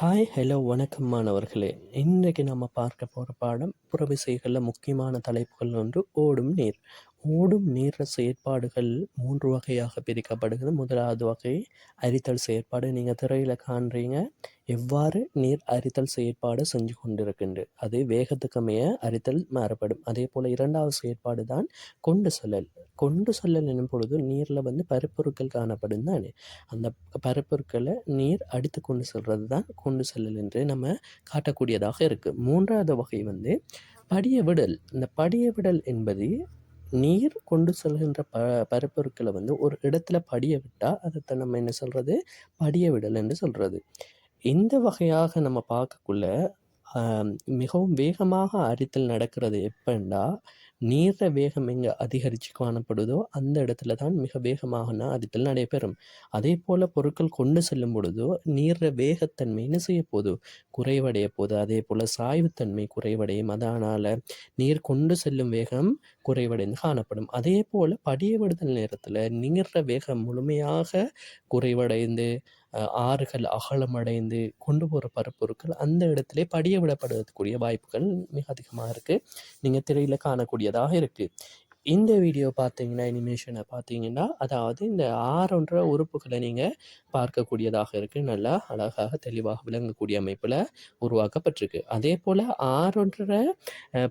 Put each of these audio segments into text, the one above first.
Hi hello வணக்கம் மாணவர்களே. இன்றைக்கு நம்ம பார்க்க போகிற பாடம் புறவிசைகளில் முக்கியமான தலைப்புகள் ஒன்று ஓடும் நீர். ஓடும் நீர் செயற்பாடுகள் மூன்று வகையாக பிரிக்கப்படுகிறது. முதலாவது வகை அரித்தல் செயற்பாடு. நீங்கள் திரையில் காண்றீங்க. எவ்வாறு நீர் அரித்தல் செயற்பாடு செஞ்சு கொண்டிருக்கின்ற அது வேகத்துக்குமே அரித்தல் மாறப்படும் அதே போல் இரண்டாவது செயற்பாடு தான் கொண்டு செல்லல். கொண்டு செல்லல் எனும் பொழுது நீரில் வந்து பருப்பொருட்கள் காணப்படும் தானே? அந்த பருப்பொருட்களை நீர் அடித்து கொண்டு செல்வது தான் கொண்டு செல்லல் என்று நம்ம காட்டக்கூடியதாக இருக்குது மூன்றாவது வகை வந்து படிய விடல் இந்த படிய விடல் என்பது நீர் கொண்டு செல்கின்ற ப பருப்பொருட்களை வந்து ஒரு இடத்துல படிய விட்டால் அதைத்தான் நம்ம என்ன சொல்கிறது படிய விடல் என்று சொல்கிறது இந்த வகையாக நம்ம பார்க்கக்குள்ள மிகவும் வேகமாக அரித்தல் நடக்கிறது எப்பண்டா நீர வேகம் எங்கே அதிகரித்து காணப்படுதோ அந்த இடத்துல தான் மிக வேகமாக அரித்தல் நடைபெறும். அதே போல் பொருட்கள் கொண்டு செல்லும் பொழுதோ நீர வேகத்தன்மை என்ன செய்ய போகுது? குறைவடைய போது அதே போல் சாய்வுத்தன்மை குறைவடையும். அதனால் நீர் கொண்டு செல்லும் வேகம் குறைவடைந்து காணப்படும். அதே போல் படிய விடுதல் நேரத்தில் நீர வேகம் முழுமையாக குறைவடைந்து ஆறுகள் அகலமடைந்து கொண்டு போகிற பரப்பொருட்கள் அந்த இடத்திலே படிய விடப்படுவதற்குரிய வாய்ப்புகள் மிக அதிகமாக இருக்குது நீங்கள் திரையில் காணக்கூடியதாக இருக்குது இந்த வீடியோ பார்த்தீங்கன்னா அனிமேஷனை பார்த்தீங்கன்னா அதாவது இந்த ஆறொன்ற உறுப்புகளை நீங்கள் பார்க்கக்கூடியதாக இருக்குது நல்லா அழகாக தெளிவாக விளங்கக்கூடிய அமைப்பில் உருவாக்கப்பட்டிருக்கு. அதே போல் ஆறொன்ற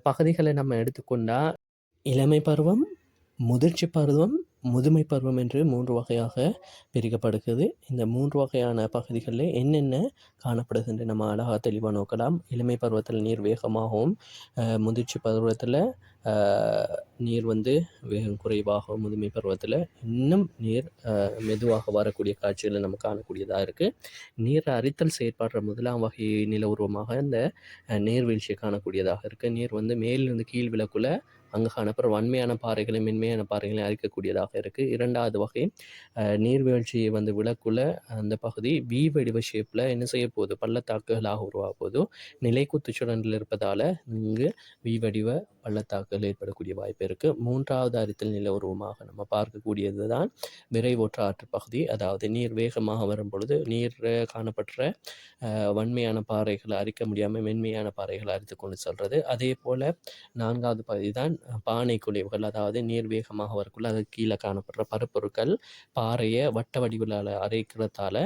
பகுதிகளை நம்ம எடுத்துக்கொண்டால் இளமை பருவம் முதிர்ச்சி பருவம் முதுமை பருவம் என்று மூன்று வகையாக பிரிக்கப்படுகிறது. இந்த மூன்று வகையான பகுதிகளில் என்னென்ன காணப்படுகின்ற நம்ம அழகாக தெளிவாக நோக்கலாம். இளமை பருவத்தில் நீர் வேகமாகவும் முதிர்ச்சி பருவத்தில் நீர் வந்து வேகம் குறைவாக முதுமை பருவத்தில் இன்னும் நீர் மெதுவாக வரக்கூடிய காட்சிகளை நம்ம காணக்கூடியதாக இருக்குது நீர் அரித்தல் செயற்பாடுற முதலாம் வகை நில உருவமாக இந்த அஹ், நீர்வீழ்ச்சியை காணக்கூடியதாக இருக்குது நீர் வந்து மேலிருந்து கீழ் விளக்குள்ள அங்கே காணப்படுற வன்மையான பாறைகளை மென்மையான பாறைகளை அரிக்கக்கூடியதாக இருக்குது இரண்டாவது வகை நீர்வீழ்ச்சியை வந்து விளக்குள்ள அந்த பகுதி வி வடிவ ஷேப்பில் என்ன செய்ய போகுது? பள்ளத்தாக்குகளாக உருவாக போதும் நிலைக்குத்துச்சுடனில் இருப்பதால் இங்கு வி வடிவ பள்ளத்தாக்கு பாதிப்புகள் ஏற்படக்கூடிய வாய்ப்பு இருக்குது மூன்றாவது அரித்தல் நில உருவமாக நம்ம பார்க்கக்கூடியது தான் விரைவோற்ற ஆற்று பகுதி. அதாவது நீர் வேகமாக வரும் பொழுது நீர் காணப்படுற வன்மையான பாறைகளை அரிக்க முடியாமல் மென்மையான பாறைகளை அரித்து கொண்டு செல்வது அதே போல் நான்காவது பகுதி தான் பானை குழிவுகள் அதாவது நீர் வேகமாக வரக்குள்ள அது கீழே காணப்படுற பருப்பொருட்கள் பாறையை வட்ட வடிவிலால் அரைக்கிறதால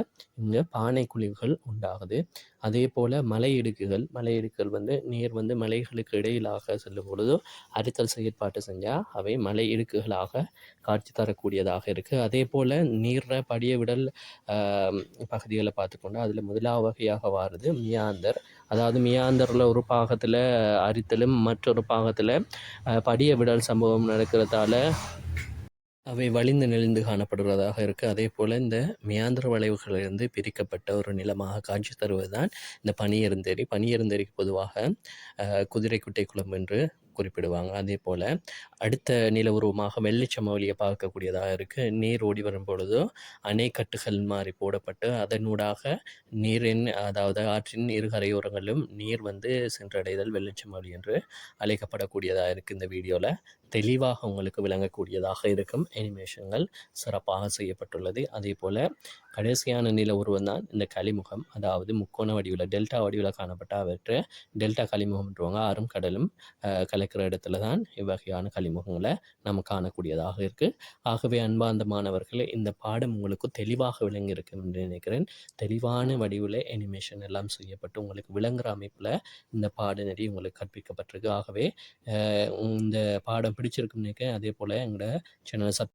இங்கே பானை குழிவுகள் உண்டாகுது. அதே போல் மலை இடுக்குகள். மலை இடுக்குகள் வந்து நீர் வந்து மலைகளுக்கு இடையிலாக செல்லும் பொழுது அரித்தல் செயற்பாட்டு செஞ்சால் அவை மலை இடுக்குகளாக காட்சி தரக்கூடியதாக இருக்குது அதே போல் நீர படிய விடல் பகுதிகளை பார்த்துக்கொண்டு அதில் முதலாவது வகையாக வாருது மியாந்தர். அதாவது மியாந்தரில் ஒரு பாகத்தில் அரித்தலும் மற்றொரு பாகத்தில் படிய விடல் சம்பவம் நடக்கிறதால அவை வலிந்து நெளிந்து காணப்படுவதாக இருக்குது அதே போல் இந்த மியாந்திர வளைவுகளிலிருந்து பிரிக்கப்பட்ட ஒரு நிலமாக காட்சி தருவது தான் இந்த பனியருந்தேரி. பனியருந்தேரிக்கு பொதுவாக குதிரை குதிரைக்குட்டை குளம் என்று குறிப்பிடுவாங்க. அதே போல் அடுத்த நில உருவமாக வெள்ளிச்சமவெளியை பார்க்கக்கூடியதாக இருக்குது நீர் ஓடி வரும் பொழுதோ அணைக்கட்டுகள் மாதிரி போடப்பட்டு அதனூடாக நீரின் அதாவது ஆற்றின் இரு கரையோரங்களிலும் நீர் வந்து சென்றடைதல் வெள்ளிச்சமவெளி என்று அழைக்கப்படக்கூடியதாக இருக்குது இந்த வீடியோவில் தெளிவாக உங்களுக்கு விளங்கக்கூடியதாக இருக்கும். அனிமேஷன்கள் சிறப்பாக செய்யப்பட்டுள்ளது. அதே போல் கடைசியான நில உருவம் தான் இந்த களிமுகம் அதாவது முக்கோண வடிவில் டெல்டா வடிவில் காணப்பட்ட அவற்றை டெல்டா களிமுகம்ன்றவங்க ஆறும் கடலும் கலக்கிற இடத்துல தான் இவ்வகையான களிமுகங்களை நம்ம காணக்கூடியதாக இருக்குது ஆகவே அன்பார்ந்த மாணவர்களே இந்த பாடம் உங்களுக்கு தெளிவாக விளங்கியிருக்கும் என்று நினைக்கிறேன். தெளிவான வடிவில் அனிமேஷன் எல்லாம் செய்யப்பட்டு உங்களுக்கு விளங்குற அமைப்பில் இந்த பாடநெறி உங்களுக்கு கற்பிக்கப்பட்டிருக்கு. ஆகவே இந்த பாடம் பிடிச்சிருக்குன்னு நினைக்கிறேன். அதே போல் எங்களோட சேனலை சப்